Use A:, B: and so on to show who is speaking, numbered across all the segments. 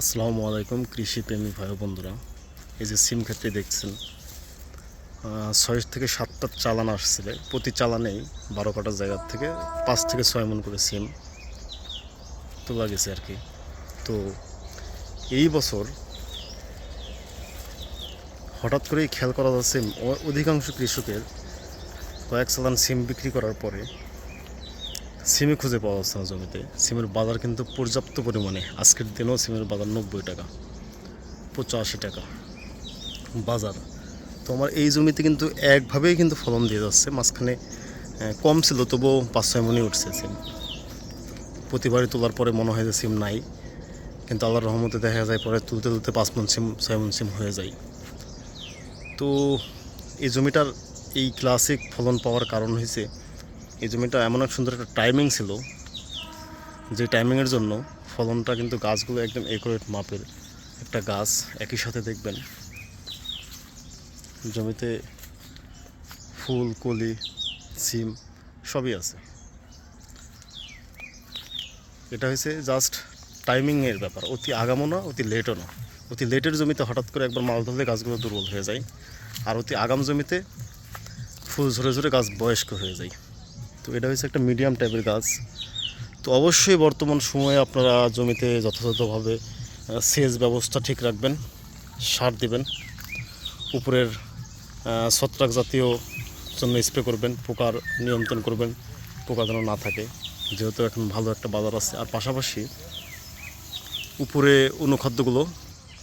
A: আসসালামু আলাইকুম, কৃষি প্রেমী ভাই বন্ধুরা। এই যে সিম ক্ষেত্রে দেখছেন ছয় থেকে সাতটা চালান আসছিল। প্রতি চালানেই বারো কাটা জায়গার থেকে পাঁচ থেকে ছয় মন করে সিম তোলা গেছে আর কি। তো এই বছর হঠাৎ করেই খেয়াল করা যাচ্ছে, অধিকাংশ কৃষকের কয়েক চালান সিম বিক্রি করার পরে সিমে খুঁজে পাওয়া যাচ্ছে না জমিতে। সিমের বাজার কিন্তু পর্যাপ্ত পরিমাণে। আজকের দিনেও সিমের বাজার নব্বই টাকা, পঁচাশি টাকা। বাজার। তো আমার এই জমিতে কিন্তু একভাবেই কিন্তু ফলন দিয়ে যাচ্ছে। মাঝখানে কম ছিল, তবুও পাঁচ ছয় মনে উঠছে সিম। প্রতিবারই তোলার পরে মনে হয় যে সিম নাই। কিন্তু আল্লাহর রহমতে দেখা যায়, পরে তুলতে তুলতে পাঁচ মন সিম, ছয় মন সিম হয়ে যায়। তো এই জমিটার এই ক্লাসিক ফলন পাওয়ার কারণ হয়েছে এই জমিটা এমন এক সুন্দর একটা টাইমিং ছিল যে টাইমিংয়ের জন্য ফলনটা কিন্তু গাছগুলো একদম একুরেট মাপের একটা গাছ একই সাথে দেখবেন। জমিতে ফুল, কলি, সিম সবই আছে। এটা হয়েছে জাস্ট টাইমিংয়ের ব্যাপার, অতি আগামও না, অতি লেটও না। অতি লেটের জমিতে হঠাৎ করে একবার মাল ধরলে গাছগুলো দুর্বল হয়ে যায়। আর অতি আগাম জমিতে ফুল ঝরে ঝরে গাছ বয়স্ক হয়ে যায়। তো এটা হচ্ছে একটা মিডিয়াম টাইপের গাছ। তো অবশ্যই বর্তমান সময়ে আপনারা জমিতে যথাযথভাবে সেচ ব্যবস্থা ঠিক রাখবেন, সার দিবেন, উপরের ছত্রাক জাতীয় জন্য স্প্রে করবেন, পোকার নিয়ন্ত্রণ করবেন, পোকা যেন না থাকে। যেহেতু এখন ভালো একটা বাজার আছে, আর পাশাপাশি উপরে অনুখাদ্যগুলো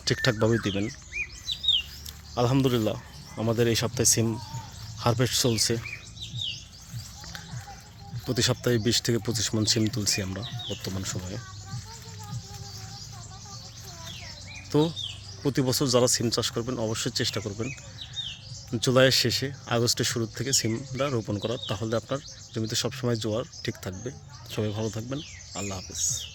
A: ঠিকঠাকভাবে দিবেন। আলহামদুলিল্লাহ, আমাদের এই সপ্তাহে সিম হারভেস্ট চলছে। প্রতি সপ্তাহে বিশ থেকে পঁচিশ মন সিম তুলছি আমরা বর্তমান সময়ে। তো প্রতি বছর যারা সিম চাষ করবেন, অবশ্যই চেষ্টা করবেন জুলাইয়ের শেষে, আগস্টের শুরুর থেকে সিমটা রোপণ করার। তাহলে আপনার জমিতে সবসময় জোয়ার ঠিক থাকবে। সবাই ভালো থাকবেন। আল্লাহ হাফিজ।